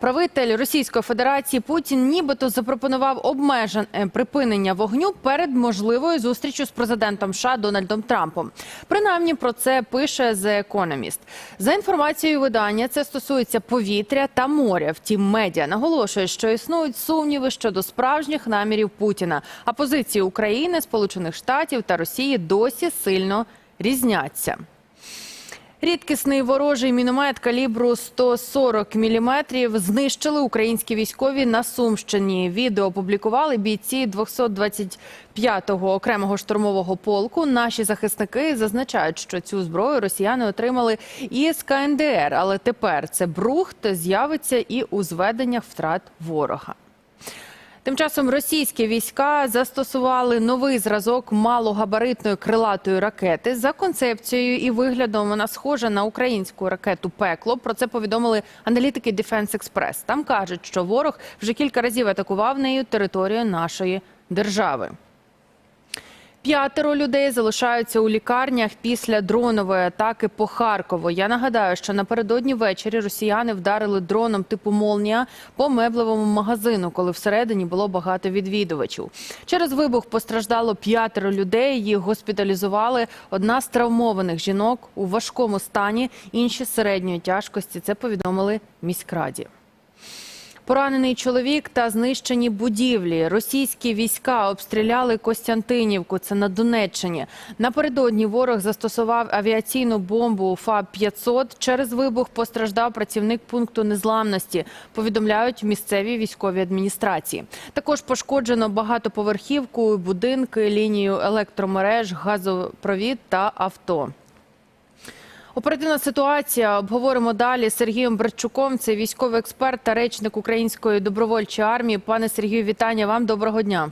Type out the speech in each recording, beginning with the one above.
Правитель Російської Федерації Путін нібито запропонував обмежене припинення вогню перед можливою зустрічю з президентом США Дональдом Трампом. Принаймні про це пише The Economist. За інформацією видання, це стосується повітря та моря. Втім, медіа наголошує, що існують сумніви щодо справжніх намірів Путіна. А позиції України, Сполучених Штатів та Росії досі сильно різняться. Рідкісний ворожий міномет калібру 140 мм знищили українські військові на Сумщині. Відео опублікували бійці 225-го окремого штурмового полку. Наші захисники зазначають, що цю зброю росіяни отримали із КНДР, але тепер це брухт з'явиться і у зведеннях втрат ворога. Тим часом російські війська застосували новий зразок малогабаритної крилатої ракети. За концепцією і виглядом вона схожа на українську ракету Пекло. Про це повідомили аналітики Defense Express. Там кажуть, що ворог вже кілька разів атакував нею територію нашої держави. П'ятеро людей залишаються у лікарнях після дронової атаки по Харкову. Я нагадаю, що напередодні ввечері росіяни вдарили дроном типу Молнія по меблевому магазину, коли всередині було багато відвідувачів. Через вибух постраждало п'ятеро людей. Їх госпіталізували. Одна з травмованих жінок у важкому стані, інші середньої тяжкості. Це повідомили міськраді. Поранений чоловік та знищені будівлі. Російські війська обстріляли Костянтинівку. Це на Донеччині. Напередодні ворог застосував авіаційну бомбу ФАБ-500. Через вибух постраждав працівник пункту незламності. Повідомляють місцеві військові адміністрації. Також пошкоджено багатоповерхівку, будинки, лінію електромереж, газопровід та авто. Оперативна ситуація обговоримо далі з Сергієм Берчуком. Це військовий експерт та речник Української добровольчої армії. Пане Сергію, вітання вам. Доброго дня.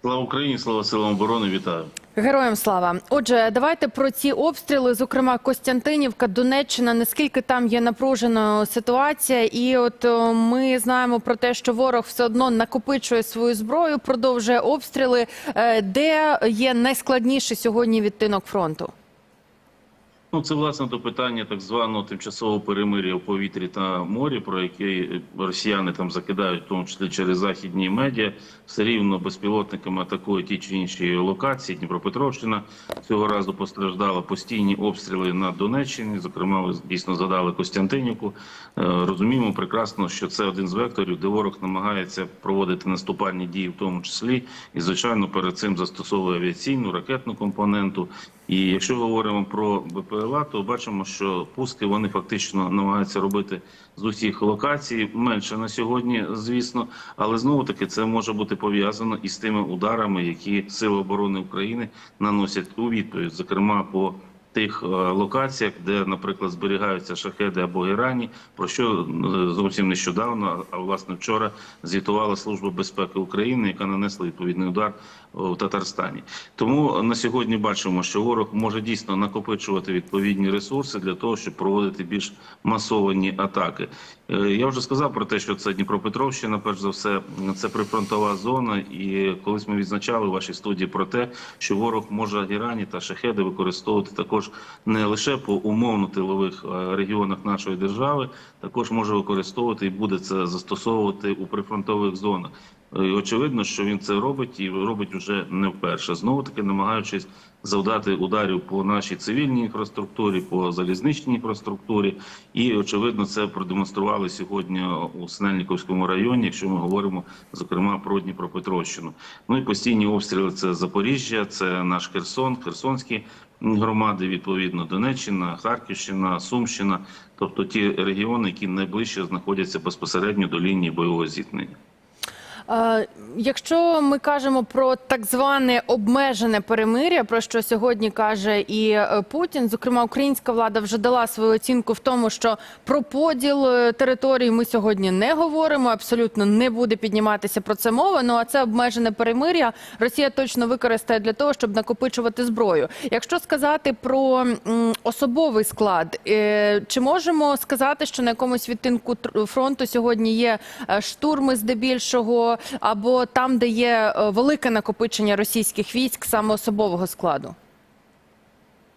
Слава Україні, слава силам оборони, вітаю. Героям слава. Отже, давайте про ці обстріли, зокрема Костянтинівка, Донеччина. Наскільки там є напружена ситуація, і от ми знаємо про те, що ворог все одно накопичує свою зброю, продовжує обстріли. Е, Де є найскладніший сьогодні відтинок фронту? Ну, це власне до питання так званого тимчасового перемир'я у повітрі та морі, про яке росіяни там закидають, в тому числі через західні медіа, все рівно безпілотниками атакують ті чи інші локації. Дніпропетровщина цього разу постраждала постійні обстріли на Донеччині. Зокрема, ви дійсно згадали Костянтинівку. Е, Розуміємо прекрасно, що це один з векторів, де ворог намагається проводити наступальні дії, в тому числі, і звичайно перед цим застосовує авіаційну ракетну компоненту. І якщо говоримо про БПЛА, то бачимо, що пуски вони фактично намагаються робити з усіх локацій. Менше на сьогодні, звісно, але знову таки це може бути пов'язано із тими ударами, які сили оборони України наносять у відповідь, зокрема по тих е, локаціях, де, наприклад, зберігаються шахеди або герані, про що е, зовсім нещодавно, а власне вчора звітувала служба безпеки України, яка нанесла відповідний удар в Татарстані. Тому на сьогодні бачимо, що ворог може дійсно накопичувати відповідні ресурси для того, щоб проводити більш масовані атаки. Е, Я вже сказав про те, що це Дніпропетровщина, перш за все, це прифронтова зона. І колись ми відзначали в вашій студії про те, що ворог може герані та шахеди використовувати також не лише по умовно тилових е, регіонах нашої держави, також може використовувати і буде це застосовувати у прифронтових зонах. Е, І очевидно, що він це робить і робить вже не вперше. Знову таки намагаючись завдати ударів по нашій цивільній інфраструктурі, по залізничній інфраструктурі, і очевидно, це продемонстрували сьогодні у Снельниковському районі, якщо ми говоримо зокрема про Дніпропетровщину. Ну і постійні обстріли це Запоріжжя, це наш Херсон, Херсонські громади, відповідно Донеччина, Харківщина, Сумщина, тобто ті регіони, які найближче знаходяться безпосередньо до лінії бойового зіткнення. Якщо ми кажемо про так зване обмежене перемиря, про що сьогодні каже і е, Путін, зокрема, українська влада вже дала свою оцінку в тому, що про поділ е, територій ми сьогодні не говоримо. Абсолютно не буде підніматися про це мова. Ну а це обмежене перемиря Росія точно використає для того, щоб накопичувати зброю. Якщо сказати про особовий склад, е, чи можемо сказати, що на якомусь відтинку фронту сьогодні є штурми здебільшого, або там, де є е, велике накопичення російських військ, саме особового складу?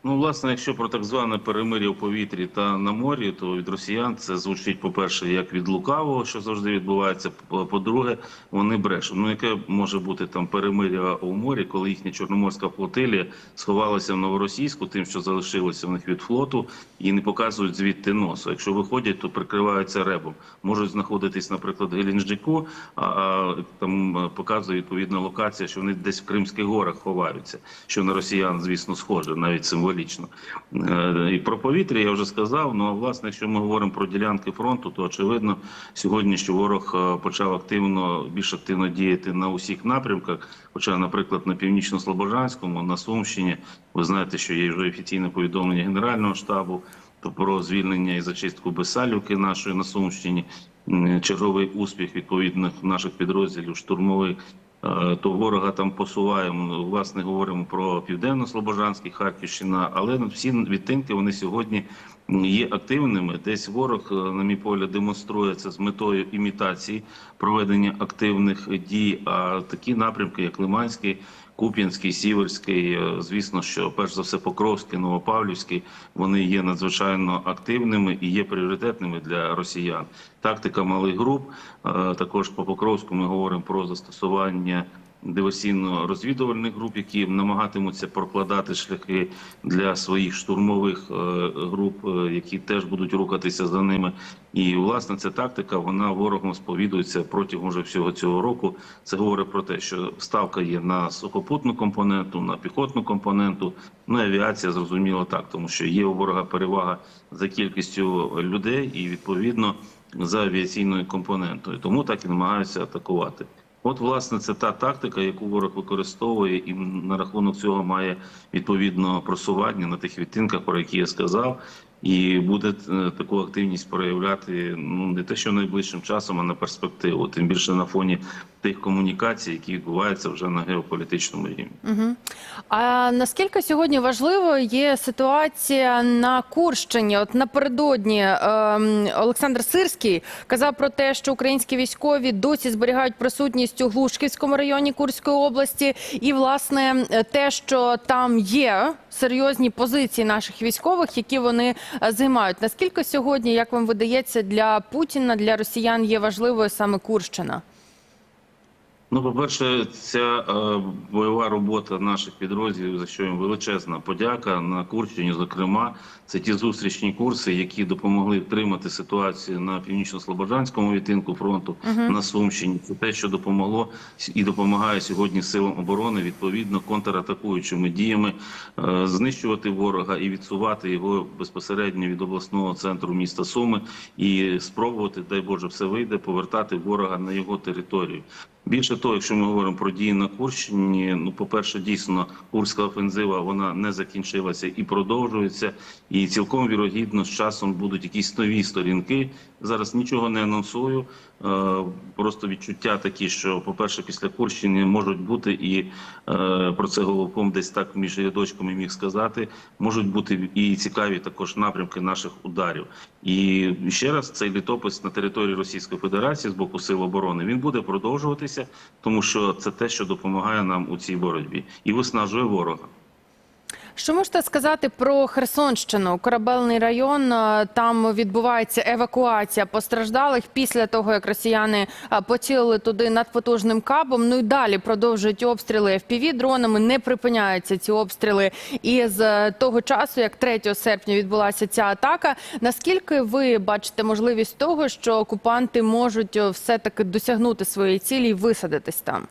Ну, власне, якщо про так зване перемир'я у повітрі та на морі, то від росіян це звучить, по-перше, як від лукавого, що завжди відбувається. По- По-друге, вони брешуть. Ну, яке може бути там перемир'я у морі, коли їхня чорноморська флотилія сховалася в новоросійську, тим, що залишилося в них від флоту, і не показують звідти носу. Якщо виходять, то прикриваються ребом. Можуть знаходитись, наприклад, в Геленджику, а, а там е, показує відповідна локація, що вони десь в Кримських горах ховаються, що на росіян, звісно, схоже, навіть символічно. Е, І про повітря я вже сказав. Ну а власне, якщо ми говоримо про ділянки фронту, то очевидно сьогодні, що ворог е, почав активно більш активно діяти на усіх напрямках. Хоча, наприклад, на північно-слобожанському, на Сумщині, ви знаєте, що є вже офіційне повідомлення Генерального штабу то про звільнення і зачистку Бесалівки нашої на Сумщині. Черговий успіх відповідних наших підрозділів штурмових. Е, То ворога там посуваємо. Власне говоримо про південно-слобожанський Харківщина, але всі відтинки вони сьогодні є активними. Десь ворог, е, на мій погляд, демонструється з метою імітації проведення активних дій. А такі напрямки, як Лиманський, Куп'янський, Сіверський, е, звісно, що перш за все Покровський, Новопавлівський, вони є надзвичайно активними і є пріоритетними для росіян. Тактика малих груп. е, Також по Покровську ми говоримо про застосування диверсійно-розвідувальних груп, які намагатимуться прокладати шляхи для своїх штурмових е, груп, е, які теж будуть рухатися за ними. І власне ця тактика вона ворогом сповідується протягом вже всього цього року. Це говорить про те, що ставка є на сухопутну компоненту, на піхотну компоненту. Ну авіація зрозуміло так, тому що є у ворога перевага за кількістю людей і відповідно за авіаційною компонентою. Тому так і намагаються атакувати. От, власне, це та тактика, яку ворог використовує, і на рахунок цього має відповідно просування на тих відтинках, про які я сказав, і буде е, таку активність проявляти ну не те, що найближчим часом, а на перспективу, тим більше на фоні тих комунікацій, які відбуваються вже на геополітичному рівні. Угу. А наскільки сьогодні важливо є ситуація на Курщині? От напередодні ем, Олександр Сирський казав про те, що українські військові досі зберігають присутність у Глушківському районі Курської області, і власне те, що там є серйозні позиції наших військових, які вони е, займають. Наскільки сьогодні, як вам видається, для Путіна для росіян є важливою саме Курщина? Ну, по-перше, ця е, бойова робота наших підрозділів, за що їм величезна подяка на Курщині, зокрема, це ті зустрічні курси, які допомогли втримати ситуацію на північно-слобожанському відтинку фронту на Сумщині. Це те, що допомогло і допомагає сьогодні силам оборони відповідно контратакуючими діями е, знищувати ворога і відсувати його безпосередньо від обласного центру міста Суми і спробувати, дай Боже, все вийде, повертати ворога на його територію. Більше того, якщо ми говоримо про дії на Курщині, ну по перше, дійсно курська офензива вона не закінчилася і продовжується. І цілком вірогідно з часом будуть якісь нові сторінки. Зараз нічого не анонсую. Е, Просто відчуття такі, що, по-перше, після Курщини можуть бути і е, про це головком десь так між рядочками міг сказати. Можуть бути і цікаві також напрямки наших ударів. І ще раз цей літопис на території Російської Федерації з боку сил оборони він буде продовжуватися, тому що це те, що допомагає нам у цій боротьбі, і виснажує ворога. Що можете сказати про Херсонщину? Корабельний район е, там відбувається евакуація постраждалих після того, як росіяни е, поцілили туди над потужним кабом. Ну і далі продовжують обстріли fpv дронами. Не припиняються ці обстріли. І з е, того часу, як 3 серпня відбулася ця атака, наскільки ви бачите можливість того, що окупанти можуть все таки досягнути своєї цілі і висадитись там?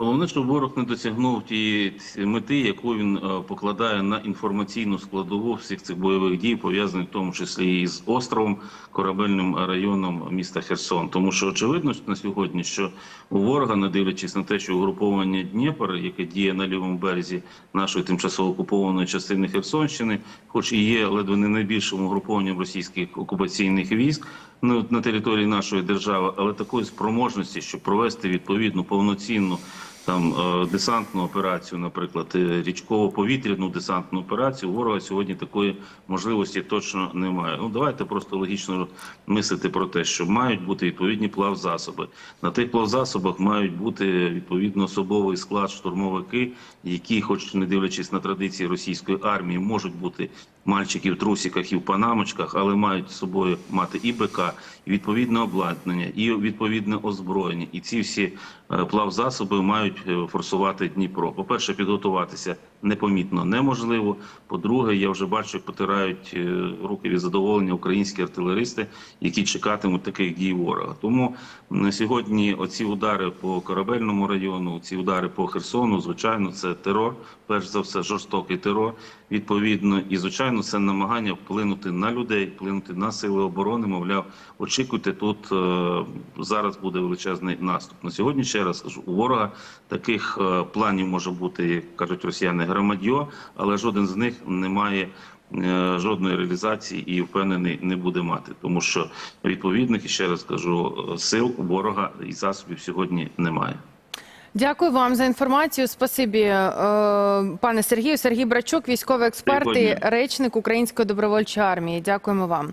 Головне, щоб ворог не досягнув тієї мети, яку він е, покладає на інформаційну складову всіх цих бойових дій, пов'язаних в тому числі і з островом, корабельним районом міста Херсон. Тому що очевидно на сьогодні, що у ворога, не дивлячись на те, що угруповання Дніпр, яке діє на лівому березі нашої тимчасово окупованої частини Херсонщини, хоч і є ледве не найбільшим угрупованням російських окупаційних військ ну, на території нашої держави, але такої спроможності, щоб провести відповідну повноцінну там е, десантну операцію, наприклад, е, річково-повітряну десантну операцію. Ворога сьогодні такої можливості точно немає. Ну давайте просто логічно мислити про те, що мають бути відповідні плавзасоби. На тих плавзасобах мають бути відповідно особовий склад штурмовики, які, хоч не дивлячись на традиції російської армії, можуть бути мальчики в трусиках і в панамочках, але мають з собою мати і БК, і відповідне обладнання, і відповідне озброєння. І ці всі е, плавзасоби мають е, форсувати Дніпро. По перше, підготуватися непомітно неможливо. По-друге, я вже бачу, як потирають е, руки від задоволення українські артилеристи, які чекатимуть таких дій ворога. Тому на сьогодні оці удари по корабельному району, ці удари по Херсону, звичайно, це терор, перш за все, жорстокий терор. Відповідно, і звичайно, це намагання вплинути на людей, вплинути на сили оборони. Мовляв, очікуйте, тут е, зараз буде величезний наступ. На сьогодні ще раз кажу, у ворога таких е, планів може бути, як кажуть росіяни, громадьо, але жоден з них не має. е, Жодної реалізації і впевнений не буде мати, тому що відповідних і ще раз кажу е, сил ворога і засобів сьогодні немає. Дякую вам за інформацію. Спасибі, е, пане Сергію. Сергій Брачук, військовий експерт і речник Української добровольчої армії. Дякуємо вам.